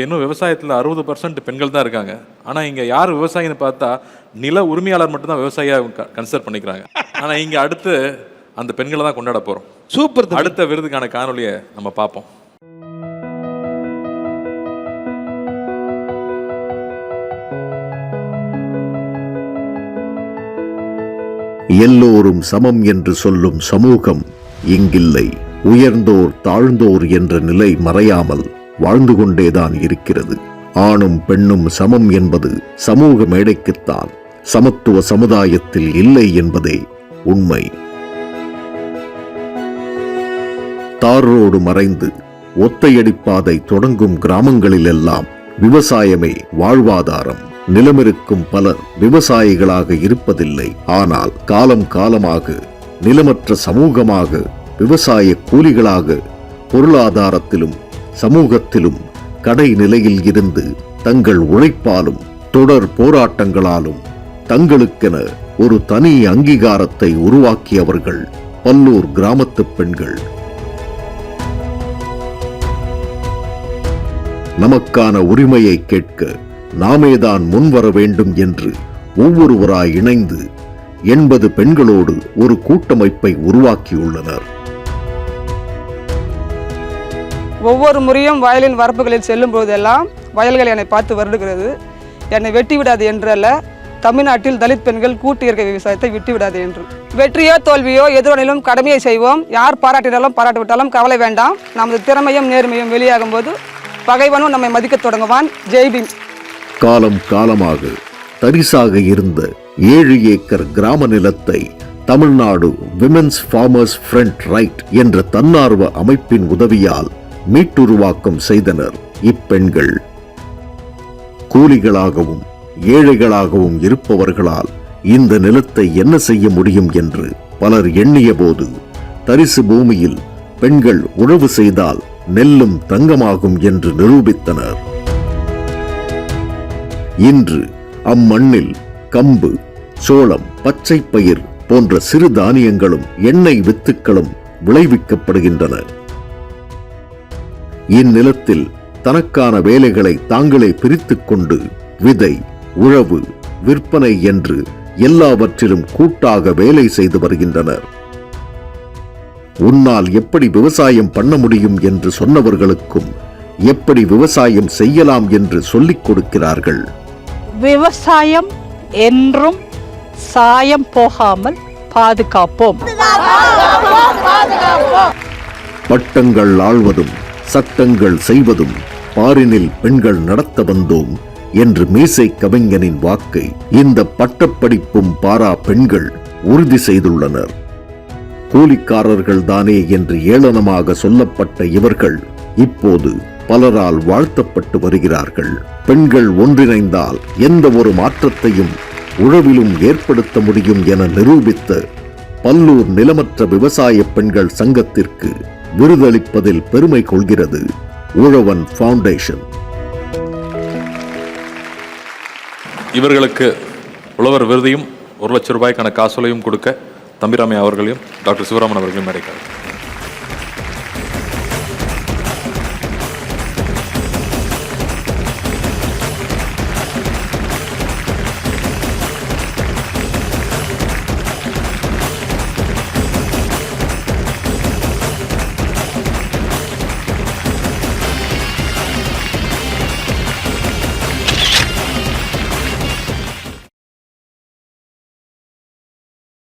இங்கே இன்னும் விவசாயத்தில் அறுபது பர்சன்ட் பெண்கள் தான் இருக்காங்க. ஆனால் இங்கே யார் விவசாயின்னு பார்த்தா நில உரிமையாளர் மட்டும்தான் விவசாயியாக கன்சிடர் பண்ணிக்கிறாங்க. ஆனால் இங்கே அடுத்து அந்த பெண்களை தான் கொண்டாட போகிறோம் சூப்பர். அடுத்த விருதுக்கான காணொலியை நம்ம பார்ப்போம். எல்லோரும் சமம் என்று சொல்லும் சமூகம் இங்கில்லை. உயர்ந்தோர் தாழ்ந்தோர் என்ற நிலை மறையாமல் வாழ்ந்து கொண்டேதான் இருக்கிறது. ஆணும் பெண்ணும் சமம் என்பது சமூக மேடைக்குத்தான். சமத்துவ சமுதாயத்தில் இல்லை என்பதே உண்மை. தார் ரோடு மறைந்து ஒத்தையடிப்பாதை தொடங்கும் கிராமங்களிலெல்லாம் விவசாயமே வாழ்வாதாரம். நிலமிருக்கும் பலர் விவசாயிகளாக இருப்பதில்லை. ஆனால் காலம் காலமாக நிலமற்ற சமூகமாக விவசாய கூலிகளாக பொருளாதாரத்திலும் சமூகத்திலும் கடை நிலையில் இருந்து தங்கள் உழைப்பாலும் தொடர் போராட்டங்களாலும் தங்களுக்கென ஒரு தனி அங்கீகாரத்தை உருவாக்கியவர்கள் பல்லூர் கிராமத்து பெண்கள். நமக்கான உரிமையை கேட்க நாமேதான் முன்வர வேண்டும் என்று ஒவ்வொருவராய் இணைந்து எண்பது பெண்களோடு ஒரு கூட்டமைப்பை உருவாக்கியுள்ளனர். ஒவ்வொரு முறையும் வயலின் வரப்புகளில் செல்லும் போதெல்லாம் வயல்கள் என்னை பார்த்து வருடுகிறது. என்னை வெட்டி விடாது என்றல்ல தமிழ்நாட்டில் தலித் பெண்கள் கூட்டு இயற்கை விவசாயத்தை விட்டு விடாது என்று. வெற்றியோ தோல்வியோ எதிரொனிலும் கடமையை செய்வோம். யார் பாராட்டினாலும் பாராட்டிவிட்டாலும் கவலை வேண்டாம். நமது திறமையும் நேர்மையும் வெளியாகும் போது பகைவனும் நம்மை மதிக்கத் தொடங்குவான். ஜெய்பீம் காலம் காலமாக தரிசாக இருந்த ஏழு ஏக்கர் கிராம நிலத்தை Tamil Nadu women's farmers front right என்ற தன்னார்வ அமைப்பின் உதவியால் மீட்டுருவாக்கம் செய்தனர். இப்பெண்கள் கூலிகளாகவும் ஏழைகளாகவும் இருப்பவர்களால் இந்த நிலத்தை என்ன செய்ய முடியும் என்று பலர் எண்ணிய போது தரிசு பூமியில் பெண்கள் உழவு செய்தால் நெல்லும் தங்கமாகும் என்று நிரூபித்தனர். இன்று அம்மண்ணில் கம்பு சோளம் பச்சை பயிர் போன்ற சிறு தானியங்களும் எண்ணெய் வித்துக்களும் விளைவிக்கப்படுகின்றன. இந்நிலத்தில் தனக்கான வேலைகளை தாங்களே பிரித்துக் கொண்டு விதை உழவு விற்பனை என்று எல்லாவற்றிலும் கூட்டாக வேலை செய்து வருகின்றனர். உன்னால் எப்படி விவசாயம் பண்ண முடியும் என்று சொன்னவர்களுக்கும் எப்படி விவசாயம் செய்யலாம் என்று சொல்லிக் கொடுக்கிறார்கள். விவசாயம் என்றும் சாயம் போகாமல் பாதுகாப்போம். பட்டங்கள் ஆள்வதும் சட்டங்கள் செய்வதும் பாரினில் பெண்கள் நடத்த வந்தோம் என்று மீசை கவிஞனின் வாக்கை இந்த பட்டப்படிப்பும் பாரா பெண்கள் உறுதி செய்துள்ளனர். கூலிக்காரர்கள் தானே என்று ஏளனமாக சொல்லப்பட்ட இவர்கள் இப்போது பலரால் வாழ்த்தப்பட்டு வருகிறார்கள். பெண்கள் ஒன்றிணைந்தால் எந்த ஒரு மாற்றத்தையும் உழவிலும் ஏற்படுத்த முடியும் என நிரூபித்த பல்லூர் நிலமற்ற விவசாய பெண்கள் சங்கத்திற்கு விருதளிப்பதில் பெருமை கொள்கிறது உழவன் ஃபவுண்டேஷன். இவர்களுக்கு உழவர் விருதையும் ஒரு லட்சம் ரூபாய்க்கான காசோலையும் கொடுக்க தம்பிராமையா அவர்களையும் டாக்டர் சிவராமன் அவர்களையும் அடைக்கிறார்